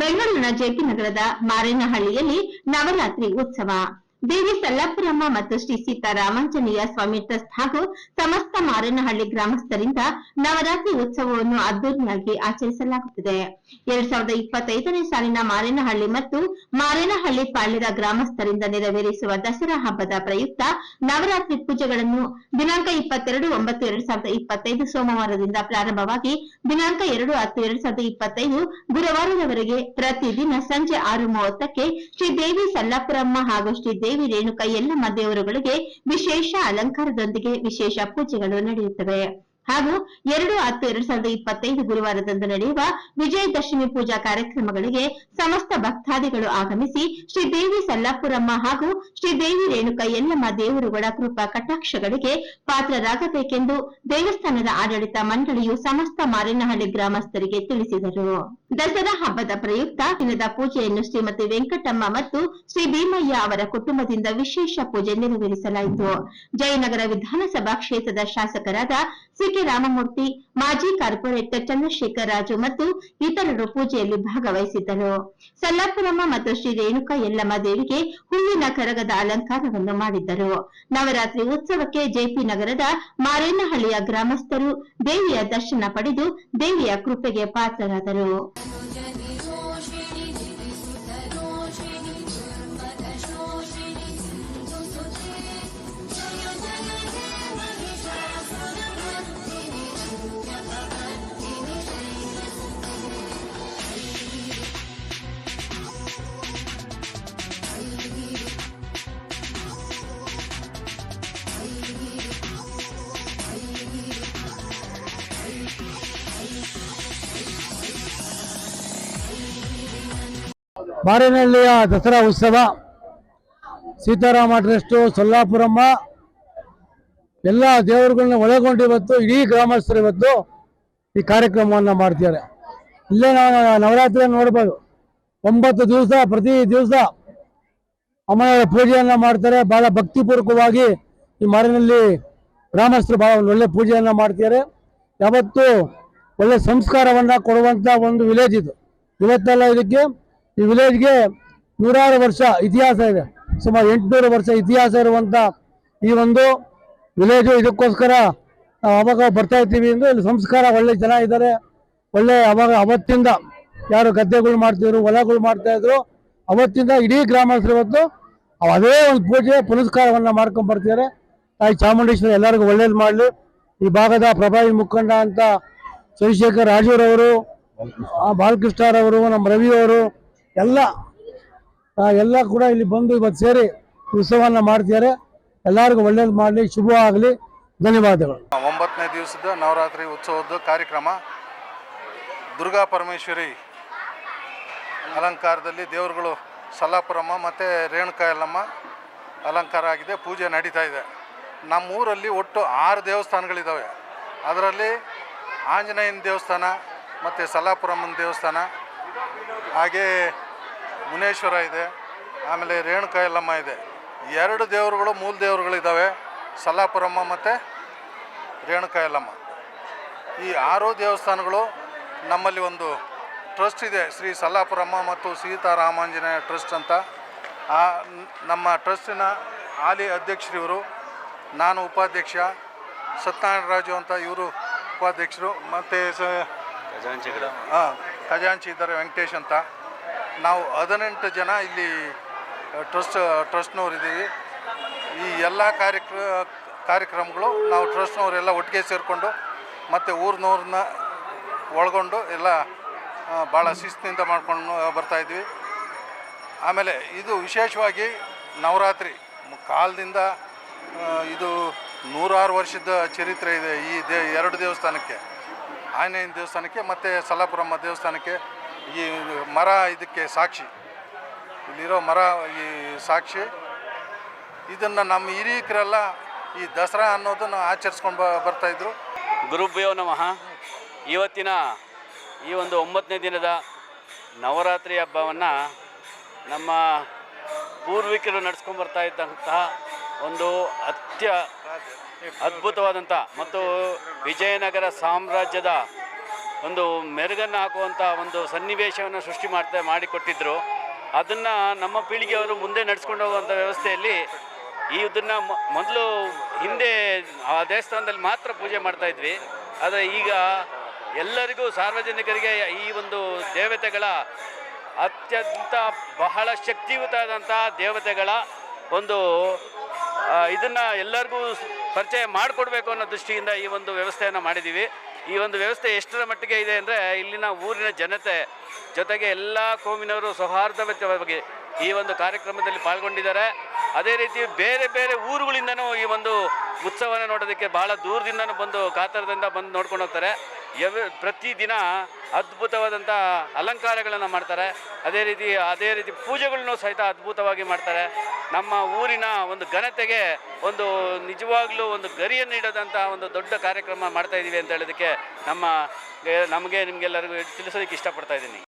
ಬೆಂಗಳೂರಿನ ಜೆಪಿ ನಗರದ ಮಾರೇನಹಳ್ಳಿಯಲ್ಲಿ ನವರಾತ್ರಿ ಉತ್ಸವ. ದೇವಿ ಸಲ್ಲಾಪುರಮ್ಮ ಮತ್ತು ಶ್ರೀ ಸೀತಾರಾಮಾಂಜನೇಯ ಸ್ವಾಮಿ ಟ್ರಸ್ಟ್ ಹಾಗೂ ಸಮಸ್ತ ಮಾರೇನಹಳ್ಳಿ ಗ್ರಾಮಸ್ಥರಿಂದ ನವರಾತ್ರಿ ಉತ್ಸವವನ್ನು ಅದ್ದೂರಿಯಾಗಿ ಆಚರಿಸಲಾಗುತ್ತಿದೆ. ಎರಡ್ ಸಾವಿರದ ಇಪ್ಪತ್ತೈದನೇ ಸಾಲಿನ ಮಾರೇನಹಳ್ಳಿ ಮತ್ತು ಮಾರೇನಹಳ್ಳಿ ಪಾಳ್ಯದ ಗ್ರಾಮಸ್ಥರಿಂದ ನೆರವೇರಿಸುವ ದಸರಾ ಹಬ್ಬದ ಪ್ರಯುಕ್ತ ನವರಾತ್ರಿ ಪೂಜೆಗಳನ್ನು ದಿನಾಂಕ ಇಪ್ಪತ್ತೆರಡು ಒಂಬತ್ತು ಎರಡ್ ಸಾವಿರದ ಇಪ್ಪತ್ತೈದು ಸೋಮವಾರದಿಂದ ಪ್ರಾರಂಭವಾಗಿ ದಿನಾಂಕ ಎರಡು ಹತ್ತು ಎರಡ್ ಸಾವಿರದ ಇಪ್ಪತ್ತೈದು ಗುರುವಾರದವರೆಗೆ ಪ್ರತಿದಿನ ಸಂಜೆ ಆರು ಮೂವತ್ತಕ್ಕೆ ಶ್ರೀ ದೇವಿ ಸಲ್ಲಾಪುರಮ್ಮ ಹಾಗೂ ಶ್ರೀ ದೇವಿ ರೇಣುಕ ಎಲ್ಲಮ್ಮ ದೇವರುಗಳಿಗೆ ವಿಶೇಷ ಅಲಂಕಾರದೊಂದಿಗೆ ವಿಶೇಷ ಪೂಜೆಗಳು ನಡೆಯುತ್ತವೆ. ಹಾಗೂ ಎರಡು ಹತ್ತು ಎರಡ್ ಸಾವಿರದ ಇಪ್ಪತ್ತೈದು ಗುರುವಾರದಂದು ನಡೆಯುವ ವಿಜಯದಶಮಿ ಪೂಜಾ ಕಾರ್ಯಕ್ರಮಗಳಿಗೆ ಸಮಸ್ತ ಭಕ್ತಾದಿಗಳು ಆಗಮಿಸಿ ಶ್ರೀ ದೇವಿ ಸಲ್ಲಾಪುರಮ್ಮ ಹಾಗೂ ಶ್ರೀ ದೇವಿ ರೇಣುಕ ಎಲ್ಲಮ್ಮ ದೇವರುಗಳ ಕೃಪಾ ಕಟಾಕ್ಷಗಳಿಗೆ ಪಾತ್ರರಾಗಬೇಕೆಂದು ದೇವಸ್ಥಾನದ ಆಡಳಿತ ಮಂಡಳಿಯು ಸಮಸ್ತ ಮಾರಿನಹಳ್ಳಿ ಗ್ರಾಮಸ್ಥರಿಗೆ ತಿಳಿಸಿದರು. ದಸರಾ ಹಬ್ಬದ ಪ್ರಯುಕ್ತ ದಿನದ ಪೂಜೆಯನ್ನು ಶ್ರೀಮತಿ ವೆಂಕಟಮ್ಮ ಮತ್ತು ಶ್ರೀ ಭೀಮಯ್ಯ ಅವರ ಕುಟುಂಬದಿಂದ ವಿಶೇಷ ಪೂಜೆ ನೆರವೇರಿಸಲಾಯಿತು. ಜಯನಗರ ವಿಧಾನಸಭಾ ಕ್ಷೇತ್ರದ ಶಾಸಕರಾದ ಸಿಕೆ ರಾಮಮೂರ್ತಿ, ಮಾಜಿ ಕಾರ್ಪೊರೇಟರ್ ಚಂದ್ರಶೇಖರ್ ರಾಜು ಮತ್ತು ಇತರರು ಪೂಜೆಯಲ್ಲಿ ಭಾಗವಹಿಸಿದ್ದರು. ಸಲ್ಲಾಪುರಮ್ಮ ಮತ್ತು ಶ್ರೀ ರೇಣುಕಾ ಯಲ್ಲಮ್ಮ ದೇವಿಗೆ ಹೂವಿನ ಕರಗದ ಅಲಂಕಾರವನ್ನು ಮಾಡಿದ್ದರು. ನವರಾತ್ರಿ ಉತ್ಸವಕ್ಕೆ ಜೆಪಿ ನಗರದ ಮಾರೇನಹಳ್ಳಿಯ ಗ್ರಾಮಸ್ಥರು ದೇವಿಯ ದರ್ಶನ ಪಡೆದು ದೇವಿಯ ಕೃಪೆಗೆ ಪಾತ್ರರಾದರು. ಮಾರೇನಹಳ್ಳಿಯ ದಸರಾ ಉತ್ಸವ, ಸೀತಾರಾಮ ಟ್ರಸ್ಟು, ಸೊಲ್ಲಾಪುರಮ್ಮ, ಎಲ್ಲ ದೇವರುಗಳನ್ನ ಒಳಗೊಂಡು ಇವತ್ತು ಇಡೀ ಗ್ರಾಮಸ್ಥರು ಇವತ್ತು ಈ ಕಾರ್ಯಕ್ರಮವನ್ನು ಮಾಡ್ತಿದ್ದಾರೆ. ಇಲ್ಲೇ ನಾವು ನವರಾತ್ರಿಯನ್ನು ನೋಡ್ಬೋದು. ಒಂಬತ್ತು ದಿವಸ, ಪ್ರತಿ ದಿವಸ ಅಮ್ಮನವರ ಪೂಜೆಯನ್ನು ಮಾಡ್ತಾರೆ. ಭಾಳ ಭಕ್ತಿಪೂರ್ವಕವಾಗಿ ಈ ಮಾರಿನಲ್ಲಿ ಗ್ರಾಮಸ್ಥರು ಭಾಳ ಒಂದು ಒಳ್ಳೆ ಪೂಜೆಯನ್ನು ಮಾಡ್ತಿದ್ದಾರೆ. ಯಾವತ್ತು ಒಳ್ಳೆ ಸಂಸ್ಕಾರವನ್ನು ಕೊಡುವಂಥ ಒಂದು ವಿಲೇಜ್ ಇದು. ಇವತ್ತೆಲ್ಲ ಇದಕ್ಕೆ ಈ ವಿಲೇಜ್ಗೆ ನೂರಾರು ವರ್ಷ ಇತಿಹಾಸ ಇದೆ. ಸುಮಾರು ಎಂಟುನೂರು ವರ್ಷ ಇತಿಹಾಸ ಇರುವಂಥ ಈ ಒಂದು ವಿಲೇಜು ಇದಕ್ಕೋಸ್ಕರ ನಾವು ಅವಾಗ ಬರ್ತಾ ಇರ್ತೀವಿ ಎಂದು ಇಲ್ಲಿ ಸಂಸ್ಕಾರ ಒಳ್ಳೆ ಜನ ಇದ್ದಾರೆ. ಒಳ್ಳೆ ಅವಾಗ ಅವತ್ತಿಂದ ಯಾರು ಗದ್ದೆಗಳು ಮಾಡ್ತಿದ್ರು, ಹೊಲಗಳು ಮಾಡ್ತಾ ಇದ್ರು, ಅವತ್ತಿಂದ ಇಡೀ ಗ್ರಾಮಸ್ಥರು ಇವತ್ತು ಅದೇ ಒಂದು ಪೂಜೆ, ಪುನಸ್ಕಾರವನ್ನು ಮಾಡ್ಕೊಂಡು ಬರ್ತಿದ್ದಾರೆ. ತಾಯಿ ಚಾಮುಂಡೇಶ್ವರಿ ಎಲ್ಲರಿಗೂ ಒಳ್ಳೇದು ಮಾಡಲಿ. ಈ ಭಾಗದ ಪ್ರಭಾವಿ ಮುಖಂಡ ಅಂತ ಚಂದ್ರಶೇಖರ್ ರಾಜೂರವರು ಬಾಲಕೃಷ್ಣರವರು, ನಮ್ಮ ರವಿಯವರು ಎಲ್ಲ ಎಲ್ಲ ಕೂಡ ಇಲ್ಲಿ ಬಂದು ಇವತ್ತು ಸೇರಿ ಉತ್ಸವವನ್ನು ಮಾಡ್ತಿದ್ದಾರೆ. ಎಲ್ಲರಿಗೂ ಒಳ್ಳೇದು ಮಾಡಲಿ, ಶುಭ ಆಗಲಿ. ಧನ್ಯವಾದಗಳು. ಒಂಬತ್ತನೇ ದಿವಸದ ನವರಾತ್ರಿ ಉತ್ಸವದ ಕಾರ್ಯಕ್ರಮ ದುರ್ಗಾ ಪರಮೇಶ್ವರಿ ಅಲಂಕಾರದಲ್ಲಿ ದೇವರುಗಳು ಸಲ್ಲಾಪುರಮ್ಮ ಮತ್ತು ರೇಣುಕಾ ಯಲ್ಲಮ್ಮ ಅಲಂಕಾರ ಆಗಿದೆ, ಪೂಜೆ ನಡೀತಾ ಇದೆ. ನಮ್ಮ ಊರಲ್ಲಿ ಒಟ್ಟು ಆರು ದೇವಸ್ಥಾನಗಳಿದ್ದಾವೆ ಅದರಲ್ಲಿ ಆಂಜನೇಯನ ದೇವಸ್ಥಾನ ಮತ್ತು ಸಲ್ಲಾಪುರಮ್ಮನ ದೇವಸ್ಥಾನ, ಹಾಗೇ ಮುನೇಶ್ವರ ಇದೆ ಆಮೇಲೆ ರೇಣುಕಾ ಯಲ್ಲಮ್ಮ ಇದೆ. ಎರಡು ದೇವರುಗಳು ಮೂಲ ದೇವರುಗಳಿದ್ದಾವೆ ಸಲ್ಲಾಪುರಮ್ಮ ಮತ್ತು ರೇಣುಕಾ ಯಲ್ಲಮ್ಮ ಈ ಆರು ದೇವಸ್ಥಾನಗಳು ನಮ್ಮಲ್ಲಿ ಒಂದು ಟ್ರಸ್ಟ್ ಇದೆ ಶ್ರೀ ಸಲ್ಲಾಪುರಮ್ಮ ಮತ್ತು ಸೀತಾರಾಮಾಂಜನೇಯ ಟ್ರಸ್ಟ್ ಅಂತ. ಆ ನಮ್ಮ ಟ್ರಸ್ಟಿನ ಹಾಲಿ ಅಧ್ಯಕ್ಷರಿವರು ನಾನು ಉಪಾಧ್ಯಕ್ಷ ಸತ್ಯನಾರಾಯಣ ರಾಜು ಅಂತ ಇವರು ಉಪಾಧ್ಯಕ್ಷರು ಮತ್ತು ಸ ಹಾಂ ಖಜಾಂಚಿ ಇದ್ದಾರೆ ವೆಂಕಟೇಶ್ ಅಂತ. ನಾವು ಹದಿನೆಂಟು ಜನ ಇಲ್ಲಿ ಟ್ರಸ್ಟ್ ಟ್ರಸ್ಟ್ನವ್ರು ಇದ್ದೀವಿ. ಈ ಎಲ್ಲ ಕಾರ್ಯಕ್ರ, ಕಾರ್ಯಕ್ರಮಗಳು ನಾವು ಟ್ರಸ್ಟ್ನವರೆಲ್ಲ ಒಟ್ಟಿಗೆ ಸೇರಿಕೊಂಡು ಮತ್ತು ಊರಿನವ್ರನ್ನ ಒಳಗೊಂಡು ಎಲ್ಲ ಭಾಳ ಶಿಸ್ತಿನಿಂದ ಮಾಡ್ಕೊಂಡು ಬರ್ತಾಯಿದ್ವಿ ಆಮೇಲೆ ಇದು ವಿಶೇಷವಾಗಿ ನವರಾತ್ರಿ. ಕಾಲದಿಂದ ಇದು ನೂರಾರು ವರ್ಷದ ಚರಿತ್ರೆ ಇದೆ ಈ ದೇ, ಎರಡು ದೇವಸ್ಥಾನಕ್ಕೆ. ಆಂಜನೇಯನ ದೇವಸ್ಥಾನಕ್ಕೆ ಮತ್ತು ಸಲ್ಲಾಪುರಮ್ಮ ದೇವಸ್ಥಾನಕ್ಕೆ ಈ ಮರ ಇದಕ್ಕೆ ಸಾಕ್ಷಿ. ಇಲ್ಲಿರೋ ಮರ ಈ ಸಾಕ್ಷಿ. ಇದನ್ನು ನಮ್ಮ ಹಿರಿಯಕರೆಲ್ಲ ಈ ದಸರಾ ಅನ್ನೋದನ್ನು ಆಚರಿಸ್ಕೊಂಡು ಬರ್ತಾಯಿದ್ರು ಗುರುಭ್ಯೋ ನಮಃ. ಇವತ್ತಿನ ಈ ಒಂದು ಒಂಬತ್ತನೇ ದಿನದ ನವರಾತ್ರಿ ಹಬ್ಬವನ್ನು ನಮ್ಮ ಪೂರ್ವಿಕರು ನಡೆಸ್ಕೊಂಡು ಬರ್ತಾ ಇದ್ದಂತಹ ಒಂದು ಅತ್ಯ ಅದ್ಭುತವಾದಂಥ ಮತ್ತು ವಿಜಯನಗರ ಸಾಮ್ರಾಜ್ಯದ ಒಂದು ಮೆರುಗನ್ನು ಹಾಕುವಂಥ ಒಂದು ಸನ್ನಿವೇಶವನ್ನು ಸೃಷ್ಟಿ ಮಾಡ್ತಾ ಮಾಡಿಕೊಟ್ಟಿದ್ದರು ಅದನ್ನು ನಮ್ಮ ಪೀಳಿಗೆಯವರು ಮುಂದೆ ನಡೆಸ್ಕೊಂಡು ಹೋಗುವಂಥ ವ್ಯವಸ್ಥೆಯಲ್ಲಿ ಈ ಇದನ್ನು ಮೊದಲು ಹಿಂದೆ ಆ ದೇವಸ್ಥಾನದಲ್ಲಿ ಮಾತ್ರ ಪೂಜೆ ಮಾಡ್ತಾ ಇದ್ವಿ. ಆದರೆ ಈಗ ಎಲ್ಲರಿಗೂ ಸಾರ್ವಜನಿಕರಿಗೆ ಈ ಒಂದು ದೇವತೆಗಳ ಅತ್ಯಂತ ಬಹಳ ಶಕ್ತಿಯುತವಾದಂಥ ದೇವತೆಗಳ ಒಂದು ಇದನ್ನು ಎಲ್ಲರಿಗೂ ಪರಿಚಯ ಮಾಡಿಕೊಡ್ಬೇಕು ಅನ್ನೋ ದೃಷ್ಟಿಯಿಂದ ಈ ಒಂದು ವ್ಯವಸ್ಥೆಯನ್ನು ಮಾಡಿದ್ದೀವಿ. ಈ ಒಂದು ವ್ಯವಸ್ಥೆ ಎಷ್ಟರ ಮಟ್ಟಿಗೆ ಇದೆ ಅಂದರೆ ಇಲ್ಲಿನ ಊರಿನ ಜನತೆ ಜೊತೆಗೆ ಎಲ್ಲ ಕೋಮಿನವರು ಸೌಹಾರ್ದಯುತವಾಗಿ ಈ ಒಂದು ಕಾರ್ಯಕ್ರಮದಲ್ಲಿ ಪಾಲ್ಗೊಂಡಿದ್ದಾರೆ. ಅದೇ ರೀತಿ ಬೇರೆ ಬೇರೆ ಊರುಗಳಿಂದನೂ ಈ ಒಂದು ಉತ್ಸವನ ನೋಡೋದಕ್ಕೆ ಬಹಳ ದೂರದಿಂದನೂ ಬಂದು ಕಾತರದಿಂದ ಬಂದು ನೋಡ್ಕೊಂಡು ಹೋಗ್ತಾರೆ. ಪ್ರತಿ ಪ್ರತಿದಿನ ಅದ್ಭುತವಾದಂಥ ಅಲಂಕಾರಗಳನ್ನು ಮಾಡ್ತಾರೆ. ಅದೇ ರೀತಿ ಅದೇ ರೀತಿ ಪೂಜೆಗಳನ್ನು ಸಹಿತ ಅದ್ಭುತವಾಗಿ ಮಾಡ್ತಾರೆ. ನಮ್ಮ ಊರಿನ ಒಂದು ಘನತೆಗೆ ಒಂದು ನಿಜವಾಗ್ಲೂ ಒಂದು ಗರಿಯನ್ನು ನೀಡೋದಂಥ ಒಂದು ದೊಡ್ಡ ಕಾರ್ಯಕ್ರಮ ಮಾಡ್ತಾ ಇದ್ದೀವಿ ಅಂತ ಹೇಳೋದಕ್ಕೆ ನಮ್ಮ, ನಮಗೆ ನಿಮಗೆಲ್ಲರಿಗೂ ತಿಳಿಸೋದಕ್ಕೆ ಇಷ್ಟಪಡ್ತಾ ಇದ್ದೀನಿ.